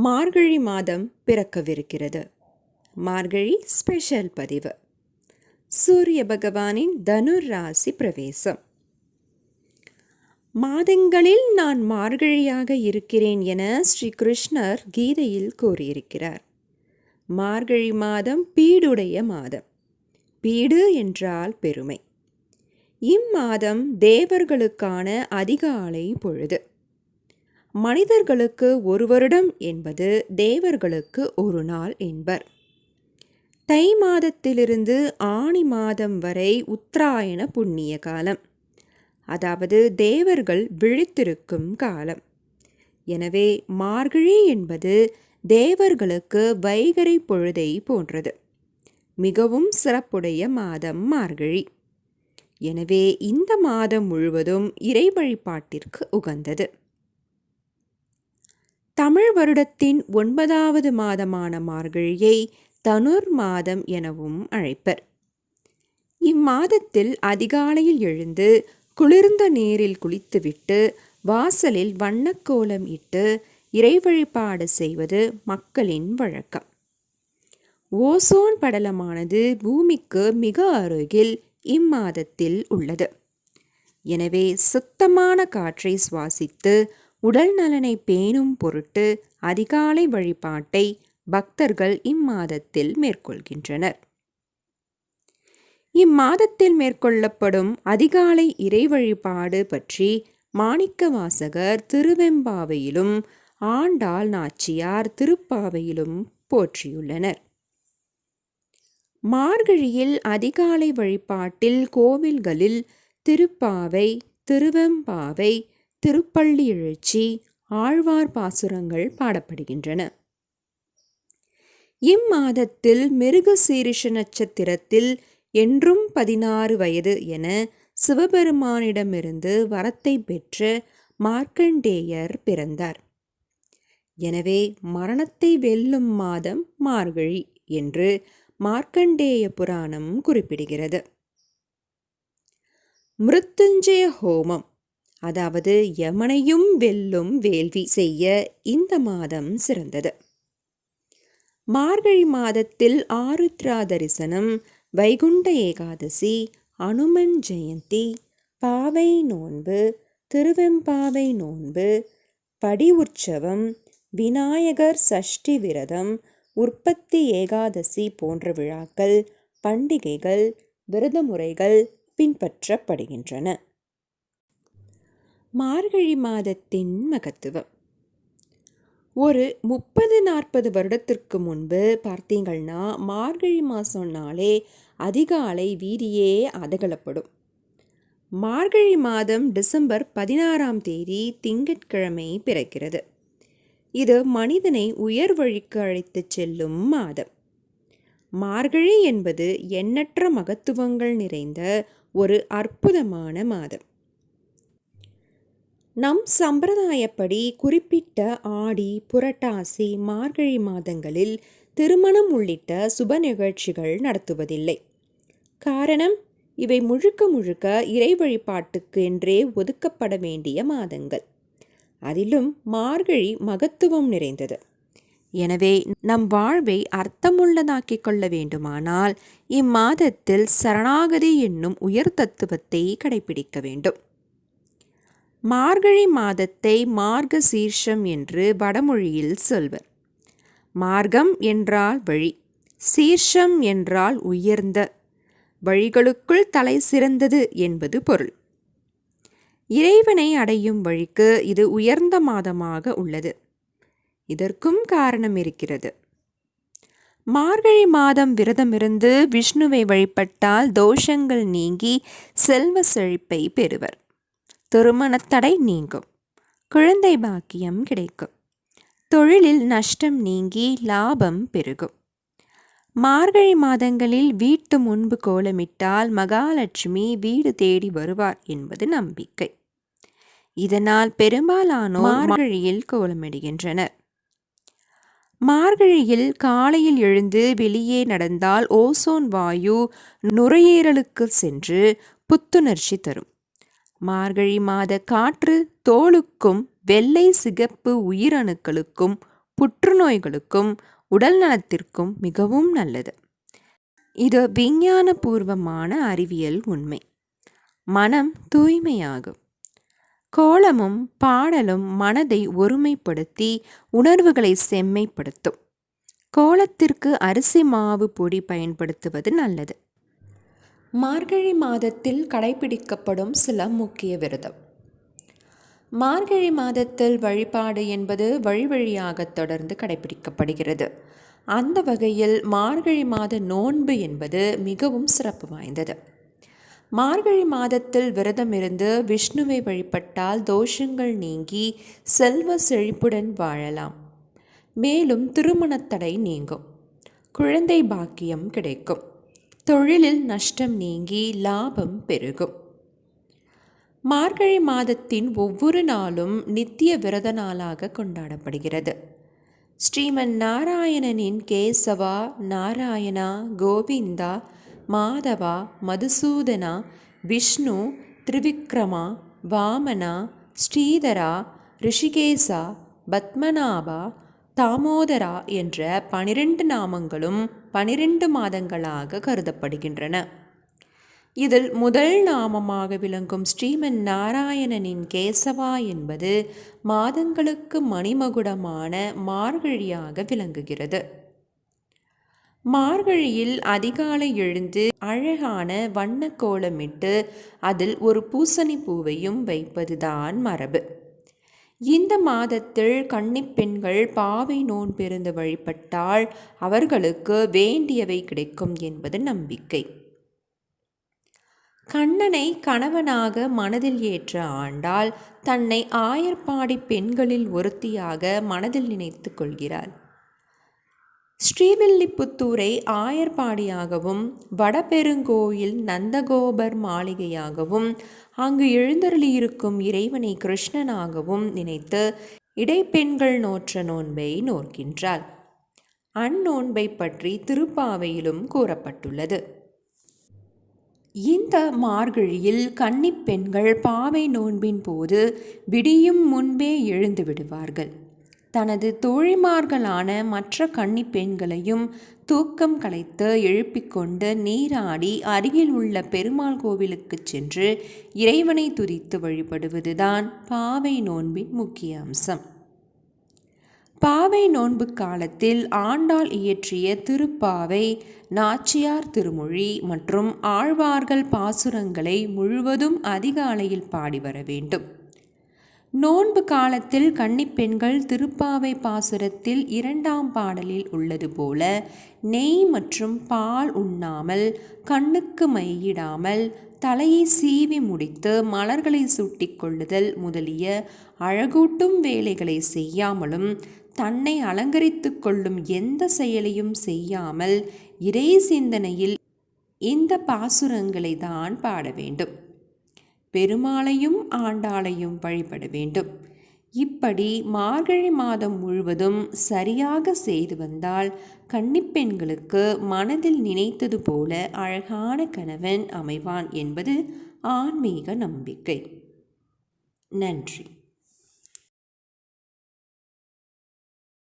மார்கழி மாதம் பிறக்கவிருக்கிறது. மார்கழி ஸ்பெஷல் பதிவு. சூரிய பகவானின் தனுர் ராசி பிரவேசம். மாதங்களில் நான் மார்கழியாக இருக்கிறேன் என ஸ்ரீ கிருஷ்ணர் கீதையில் கூறியிருக்கிறார். மார்கழி மாதம் பீடுடைய மாதம். பீடு என்றால் பெருமை. இம்மாதம் தேவர்களுக்கான அதிகாலை பொழுது. மனிதர்களுக்கு ஒரு வருடம் என்பது தேவர்களுக்கு ஒரு நாள் என்பர். தை மாதத்திலிருந்து ஆணி மாதம் வரை உத்தராயண புண்ணிய காலம். அதாவது தேவர்கள் விழித்திருக்கும் காலம். எனவே மார்கழி என்பது தேவர்களுக்கு வைகரை பொழுதை போன்றது. மிகவும் சிறப்புடைய மாதம் மார்கழி. எனவே இந்த மாதம் முழுவதும் இறை வழிபாட்டிற்கு உகந்தது. தமிழ் வருடத்தின் ஒன்பதாவது மாதமான மார்கழியை தனுர் மாதம் எனவும் அழைப்பர். இம்மாதத்தில் அதிகாலையில் எழுந்து குளிர்ந்த நீரில் குளித்துவிட்டு வாசலில் வண்ணக்கோலம் இட்டு இறை வழிபாடு செய்வது மக்களின் வழக்கம். ஓசோன் படலமானது பூமிக்கு மிக அருகில் இம்மாதத்தில் உள்ளது. எனவே சுத்தமான காற்றை சுவாசித்து உடல் நலனை பேணும் பொருட்டு அதிகாலை வழிபாட்டை பக்தர்கள் இம்மாதத்தில் மேற்கொள்கின்றனர். இம்மாதத்தில் மேற்கொள்ளப்படும் அதிகாலை இறை வழிபாடு பற்றி மாணிக்க வாசகர் திருவெம்பாவையிலும் ஆண்டாள் நாச்சியார் திருப்பாவையிலும் போற்றியுள்ளனர். மார்கழியில் அதிகாலை வழிபாட்டில் கோவில்களில் திருப்பாவை திருவெம்பாவை திருப்பள்ளி எழுச்சி ஆழ்வார் பாசுரங்கள் பாடப்படுகின்றன. இம்மாதத்தில் மிருக சீரிஷ நட்சத்திரத்தில் என்றும் பதினாறு வயது என சிவபெருமானிடமிருந்து வரத்தை பெற்று மார்க்கண்டேயர் பிறந்தார். எனவே மரணத்தை வெல்லும் மாதம் மார்கழி என்று மார்க்கண்டேய புராணம் குறிப்பிடுகிறது. மிருத்துஞ்சய ஹோமம் அதாவது யமனையும் வெல்லும் வேள்வி செய்ய இந்த மாதம் சிறந்தது. மார்கழி மாதத்தில் ஆருத்ரா தரிசனம் வைகுண்ட ஏகாதசி அனுமன் ஜெயந்தி பாவை நோன்பு திருவெம்பாவை நோன்பு படி உற்சவம் விநாயகர் சஷ்டி விரதம் உற்பத்தி ஏகாதசி போன்ற விழாக்கள் பண்டிகைகள் விரதமுறைகள் பின்பற்றப்படுகின்றன. மார்கழி மாதத்தின் மகத்துவம். ஒரு முப்பது நாற்பது வருடத்திற்கு முன்பு பார்த்தீங்கன்னா மார்கழி மாதம்னாலே அதிகாலை வீதியே அதகலப்படும். மார்கழி மாதம் டிசம்பர் பதினாறாம் தேதி திங்கட்கிழமை பிறக்கிறது. இது மனிதனை உயர் வழிக்கு அழைத்துச் செல்லும் மாதம். மார்கழி என்பது எண்ணற்ற மகத்துவங்கள் நிறைந்த ஒரு அற்புதமான மாதம். நம் சம்பிரதாயப்படி குறிப்பிட்ட ஆடி புரட்டாசி மார்கழி மாதங்களில் திருமணம் உள்ளிட்ட சுப நிகழ்ச்சிகள் நடத்துவதில்லை. காரணம் இவை முழுக்க முழுக்க இறை வழிபாட்டுக்கு என்றே ஒதுக்கப்பட வேண்டிய மாதங்கள். அதிலும் மார்கழி மகத்துவம் நிறைந்தது. எனவே நம் வாழ்வை அர்த்தமுள்ளதாக்கிக் கொள்ள வேண்டுமானால் இம்மாதத்தில் சரணாகதி என்னும் உயர் தத்துவத்தை கடைபிடிக்க வேண்டும். மார்கழி மாதத்தை மார்க சீர்ஷம் என்று வடமொழியில் சொல்வர். மார்க்கம் என்றால் வழி சீர்ஷம் என்றால் உயர்ந்த வழிகளுக்குள் தலை சிறந்தது என்பது பொருள். இறைவனை அடையும் வழிக்கு இது உயர்ந்த மாதமாக உள்ளது. இதற்கும் காரணம் இருக்கிறது. மார்கழி மாதம் விரதமிருந்து விஷ்ணுவை வழிபட்டால் தோஷங்கள் நீங்கி செல்வ செழிப்பை பெறுவர். திருமணத்தடை நீங்கும். குழந்தை பாக்கியம் கிடைக்கும். தொழிலில் நஷ்டம் நீங்கி லாபம் பெருகும். மார்கழி மாதங்களில் வீட்டு முன்பு கோலமிட்டால் மகாலட்சுமி வீடு தேடி வருவார் என்பது நம்பிக்கை. இதனால் பெரும்பாலானோர் மார்கழியில் கோலமிடுகின்றனர். மார்கழியில் காலையில் எழுந்து வெளியே நடந்தால் ஓசோன் வாயு நுரையீரலுக்கு சென்று புத்துணர்ச்சி தரும். மார்கழி மாத காற்று தோலுக்கும் வெள்ளை சிகப்பு உயிரணுக்களுக்கும் புற்றுநோய்களுக்கும் உடல் நலத்திற்கும் மிகவும் நல்லது. இது விஞ்ஞானபூர்வமான அறிவியல் உண்மை. மனம் தூய்மையாகும். கோலமும் பாடலும் மனதை ஒருமைப்படுத்தி உணர்வுகளை செம்மைப்படுத்தும். கோலத்திற்கு அரிசி மாவு பொடி பயன்படுத்துவது நல்லது. மார்கழி மாதத்தில் கடைபிடிக்கப்படும் சில முக்கிய விரதம். மார்கழி மாதத்தில் வழிபாடு என்பது வழி வழியாக தொடர்ந்து கடைபிடிக்கப்படுகிறது. அந்த வகையில் மார்கழி மாத நோன்பு என்பது மிகவும் சிறப்பு வாய்ந்தது. மார்கழி மாதத்தில் விரதம் இருந்து விஷ்ணுவை வழிபட்டால் தோஷங்கள் நீங்கி செல்வ செழிப்புடன் வாழலாம். மேலும் திருமணத்தடை நீங்கும். குழந்தை பாக்கியம் கிடைக்கும். தொழிலில் நஷ்டம் நீங்கி லாபம் பெருகும் மார்கழி மாதத்தின் ஒவ்வொரு நாளும் நித்திய விரத நாளாக கொண்டாடப்படுகிறது ஸ்ரீமன் நாராயணனின் கேசவா நாராயணா கோவிந்தா மாதவா மதுசூதனா விஷ்ணு திரிவிக்ரமா வாமனா ஸ்ரீதரா ரிஷிகேசா பத்மநாபா தாமோதரா என்ற பனிரெண்டு நாமங்களும் பனிரெண்டு மாதங்களாக கருதப்படுகின்றன. இதில் முதல் நாமமாக விளங்கும் ஸ்ரீமன் நாராயணனின் கேசவா என்பது மாதங்களுக்கு மணிமகுடமான மார்கழியாக விளங்குகிறது. மார்கழியில் அதிகாலை எழுந்து அழகான வண்ண கோலமிட்டு அதில் ஒரு பூசணி பூவையும் வைப்பதுதான் மரபு. இந்த மாதத்தில் கன்னிப்பெண்கள் பாவை நோன்பிருந்து வழிபட்டால் அவர்களுக்கு வேண்டியவை கிடைக்கும் என்பது நம்பிக்கை. கண்ணனை கணவனாக மனதில் ஏற்ற ஆண்டால் தன்னை ஆயர்பாடி பெண்களில் ஒருத்தியாக மனதில் நினைத்து கொள்கிறாள் ஸ்ரீவில்லிபுத்தூரை ஆயர்பாடியாகவும் வடபெருங்கோயில் நந்தகோபர் மாளிகையாகவும் அங்கு எழுந்தருளியிருக்கும் இறைவனை கிருஷ்ணனாகவும் நினைத்து இடைப்பெண்கள் நோற்ற நோன்பை நோக்கின்றாள் அந்நோன்பை பற்றி திருப்பாவையிலும் கூறப்பட்டுள்ளது. இந்த மார்கழியில் கன்னிப்பெண்கள் பாவை நோன்பின் போது விடியும் முன்பே எழுந்து விடுவார்கள். தனது தோழிமார்களான மற்ற கன்னி பெண்களையும் தூக்கம் கலைத்து எழுப்பிக்கொண்டு நீராடி அருகில் உள்ள பெருமாள் கோவிலுக்கு சென்று இறைவனை துதித்து வழிபடுவதுதான் பாவை நோன்பின் முக்கிய அம்சம். பாவை நோன்பு காலத்தில் ஆண்டாள் இயற்றிய திருப்பாவை நாச்சியார் திருமொழி மற்றும் ஆழ்வார்கள் பாசுரங்களை முழுவதும் அதிகாலையில் பாடி வர வேண்டும். நோன்பு காலத்தில் கன்னிப்பெண்கள் திருப்பாவை பாசுரத்தில் இரண்டாம் பாடலில் உள்ளது போல நெய் மற்றும் பால் உண்ணாமல் கண்ணுக்கு மையிடாமல் தலையை சீவி முடித்து மலர்களை சூட்டிக் கொள்ளுதல் முதலிய அழகூட்டும் வேலைகளை செய்யாமலும் தன்னை அலங்கரித்து கொள்ளும் எந்த செயலையும் செய்யாமல் இறை சிந்தனையில் இந்த பாசுரங்களை தான் பாட வேண்டும். பெருமாளையும் ஆண்டாளையும் வழிபட வேண்டும். இப்படி மார்கழி மாதம் முழுவதும் சரியாக செய்து வந்தால் கன்னிப்பெண்களுக்கு மனதில் நினைத்தது போல அழகான கணவன் அமைவான் என்பது ஆன்மீக நம்பிக்கை. நன்றி.